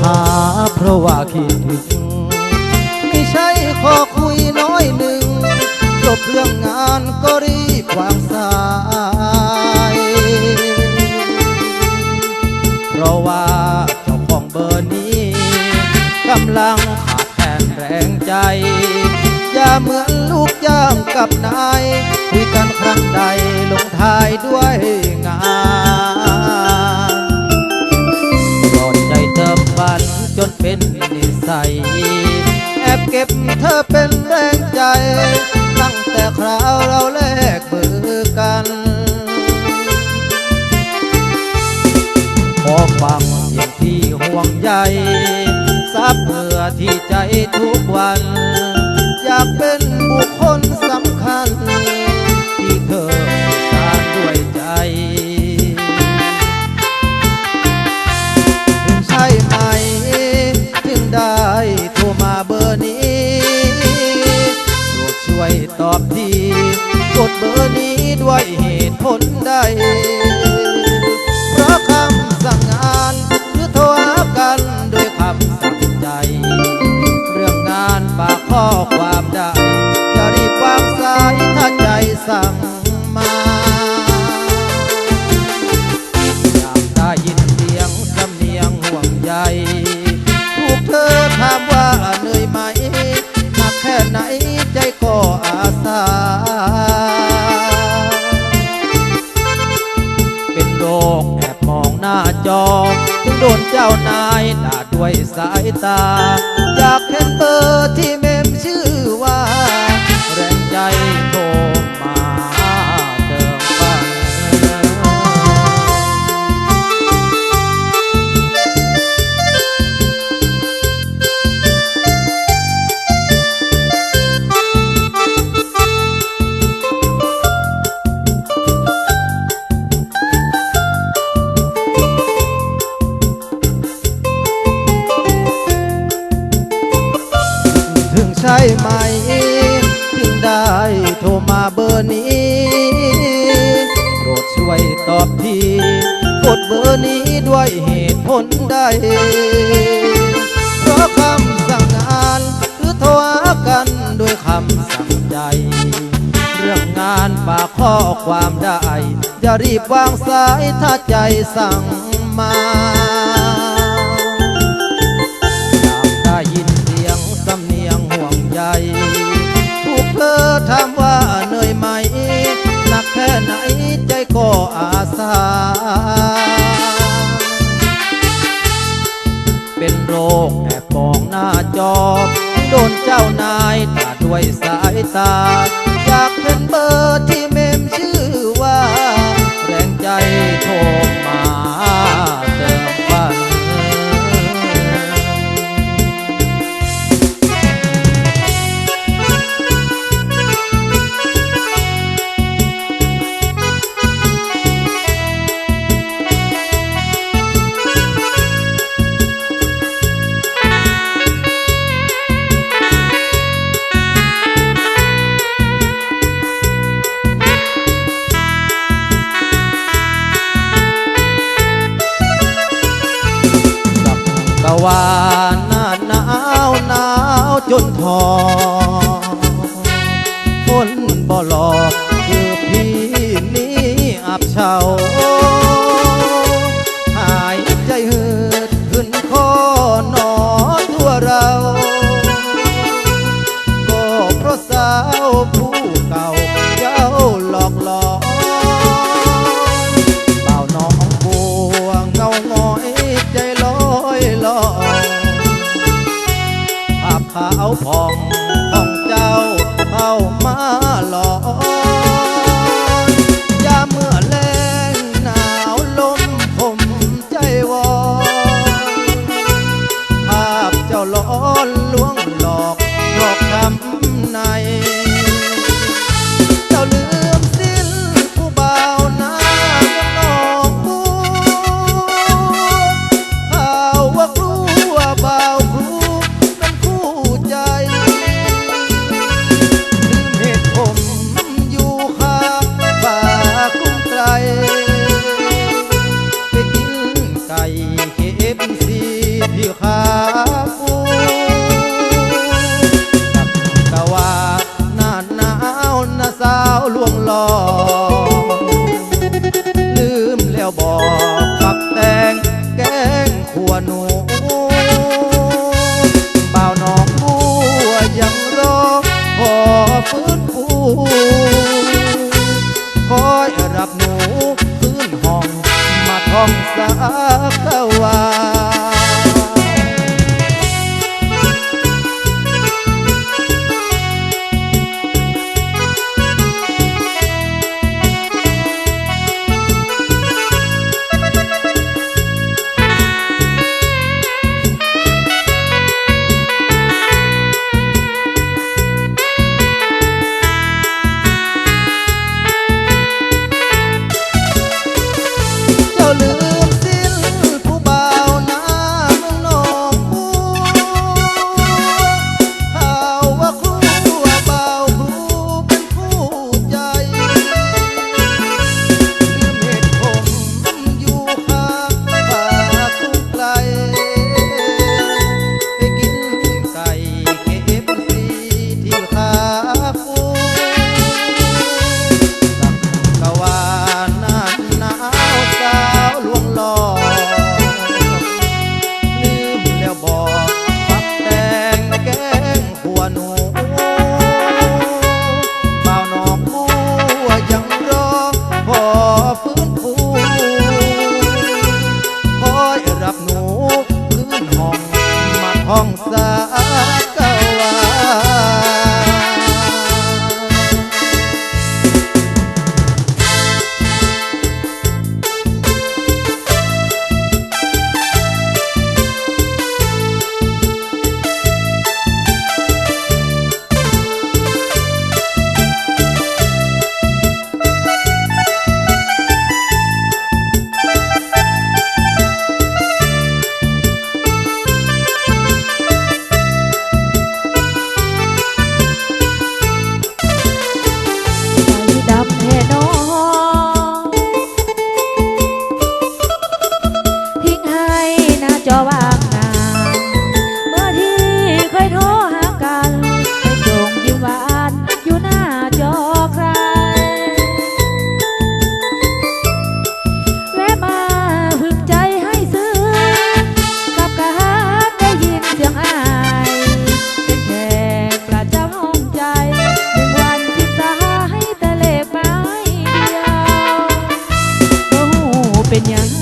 หาเพราะว่าคิดถึงไม่ใช่ขอคุยน้อยหนึ่งจบเรื่องงานก็รีบวางสาย เพราะว่าเจ้าของเบอร์นี้กำลังขาดแคลนแรงใจ อย่าเหมือนลูกย่างกับนายคุยกันครั้งใดลงท้ายด้วยงาน จนเป็นนิสัย แอบเก็บเธอเป็นแรงใจ ตั้งแต่คราวเราแลกเบอร์กัน ขอฟังเสียงที่ห่วงใยซับเพื่อที่ใจทุกวัน อยากเป็น ด้วยคำสั่งใจ เรื่องงานฝากข้อ โดนเจ้านายด่าด้วยสายตา อยากเห็นเบอร์ที่เมมชื่อว่า แรงใจโทร ไหมถึงได้โทรมาเบอร์นี้โปรดช่วยตอบทีกดเบอร์นี้ด้วยเหตุผลใดเพราะคำสั่งงาน หรือโทรหากันด้วยคำสั่งใจ เรื่องงานฝากข้อความได้ อย่ารีบวางสายถ้าใจสั่งมา จอ โดนเจ้านายตาด้วยสายตา วานหน้าหนาวหนาวจนทอฝนบ่หลอกคือพี่นี้อับเฉา ลวงหลอ หู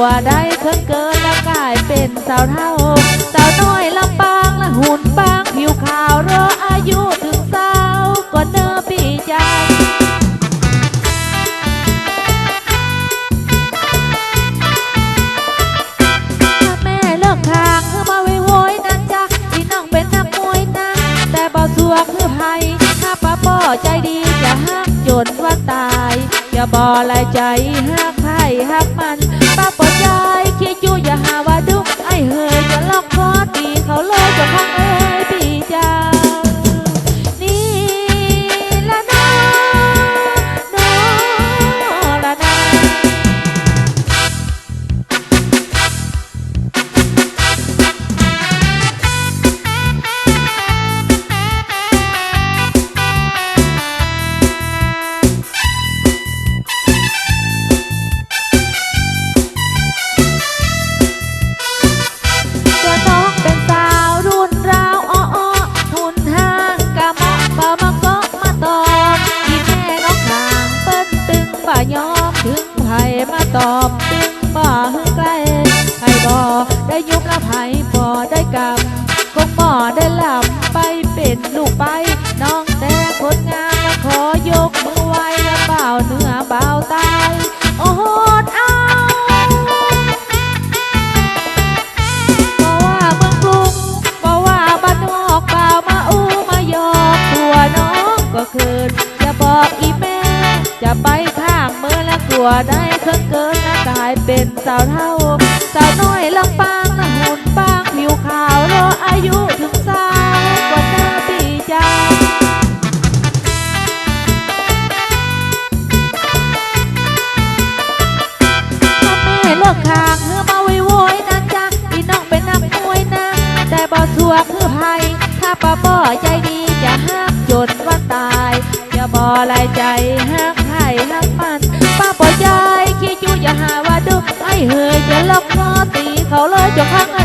วได้เคินเกินแล้วกลายเป็นสาวเท่า สาวน้อยลำปางและหุ่นบางผิวขาวรออายุถึงสาวก็เนอปีจังถ้าแม่เลิกทางคือมาไว้โวยนะจ๊ะที่น้องเป็นนักมวยนะแต่บ่สัวคือไผถ้าป้าป้อใจดีจะฮักจนว่าตาย อย่าบ่ลายใจฮักไผฮักมันป้า ว่าดุไอ้เฮยจะล็อกคอตีเขาเลยจะข้างเอ้ย ได้ยุบและไผบ่ได้กำคงบ่ได้ลำไปเป็นลูกไป น้องแต่คนงามขอยกมือไว้และเบาเนื้อเบาวใต้โอ้โหดเอาบอกว่าเมืองกรุงบอกว่าบ้านนอกเปล่ามาอู้มายอกตัวน้องก็คินจะบอกอีแม่ จะไปข้ามเมื่อและกลัวได้เคินเกินและกลายเป็นสาวเท่าสาวน้อย ยุถึงสาวกว่าหน้าปีจ้าถ้าแม่เลิกทางเธอมาไว้โวยนะจ๊ะพี่น้องเป็นนักมวยนะ แต่บ่สัวคือไผถ้าป้าบ่ใจดีจะฮักจนวันตาย อย่าบ่ลายใจฮักไผฮักมันป้าบ่ใจคิดอยู่อย่าหาว่าดุไอ้เฮยจะล็อกคอตีเขาเลยจกข้างไอ้